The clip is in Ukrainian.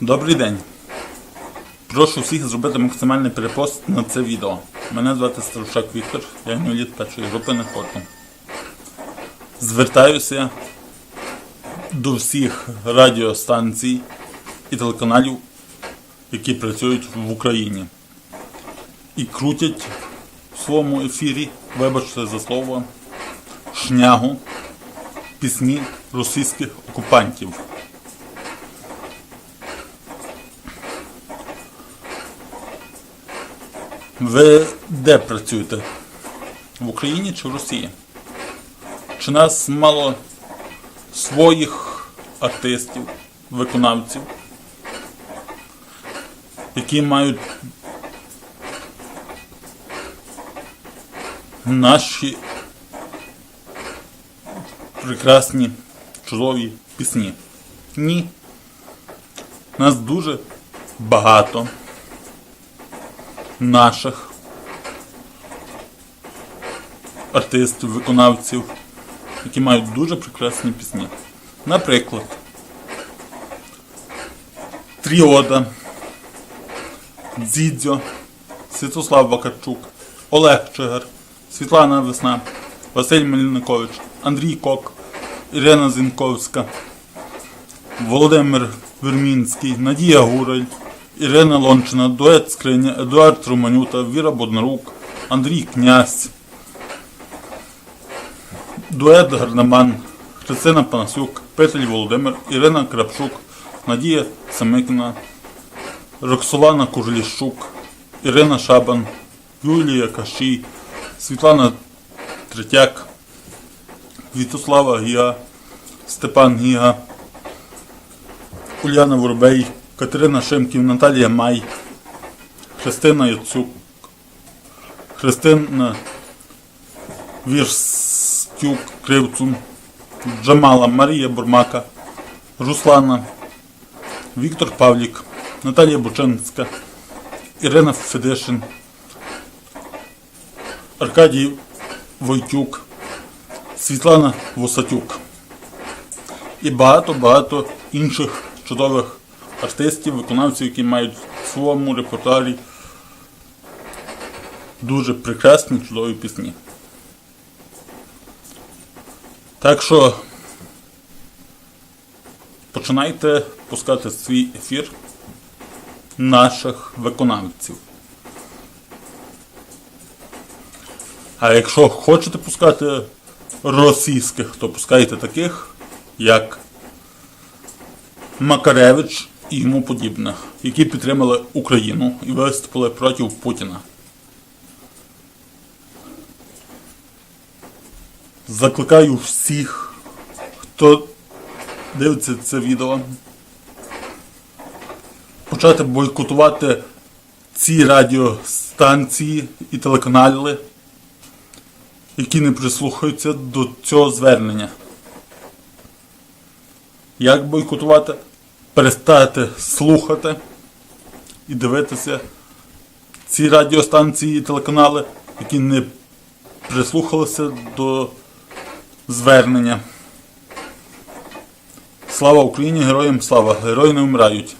Добрий день. Прошу всіх зробити максимальний перепост на це відео. Мене звати Старушак Віктор, я інвалід першої групи не ходжу. Звертаюся до всіх радіостанцій і телеканалів, які працюють в Україні. І крутять в своєму ефірі, вибачте за слово, шнягу пісні російських окупантів. Ви де працюєте? В Україні чи в Росії? Чи нас мало своїх артистів, виконавців, які мають наші прекрасні чудові пісні? Ні. Нас дуже багато наших артистів, виконавців, які мають дуже прекрасні пісні. Наприклад, Тріода, Дзідзьо, Святослав Вакарчук, Олег Чигар, Світлана Весна, Василь Мельникович, Андрій Кок, Ірина Зінковська, Володимир Вермінський, Надія Гураль, Ірина Лончина, Дует Скриня, Едуард Романюта, Віра Боднарук, Андрій Князь, Дует Гарнаман, Христина Панасюк, Петель Володимир, Ірина Крапшук, Надія Самикіна, Роксолана Кужеліщук, Ірина Шабан, Юлія Кашій, Світлана Третяк, Вітослава Гіга, Степан Гіга, Уляна Воробей, Катерина Шимків, Наталія Май, Христина Яцюк, Христина Вірстюк Кривцун, Джамала Марія Бурмака, Руслана, Віктор Павлік, Наталія Бучинська, Ірина Федишин, Аркадій Войтюк, Світлана Восатюк і багато-багато інших чудових артистів, виконавців, які мають в своєму репертуарі дуже прекрасні чудові пісні. Так що починайте пускати свій ефір наших виконавців. А якщо хочете пускати російських, то пускайте таких, як Макаревич і йому подібних, які підтримали Україну і виступили проти Путіна. Закликаю всіх, хто дивиться це відео, почати бойкотувати ці радіостанції і телеканали, які не прислухаються до цього звернення. Як бойкотувати? Перестати слухати і дивитися ці радіостанції і телеканали, які не прислухалися до звернення. Слава Україні! Героям слава! Герої не вмирають!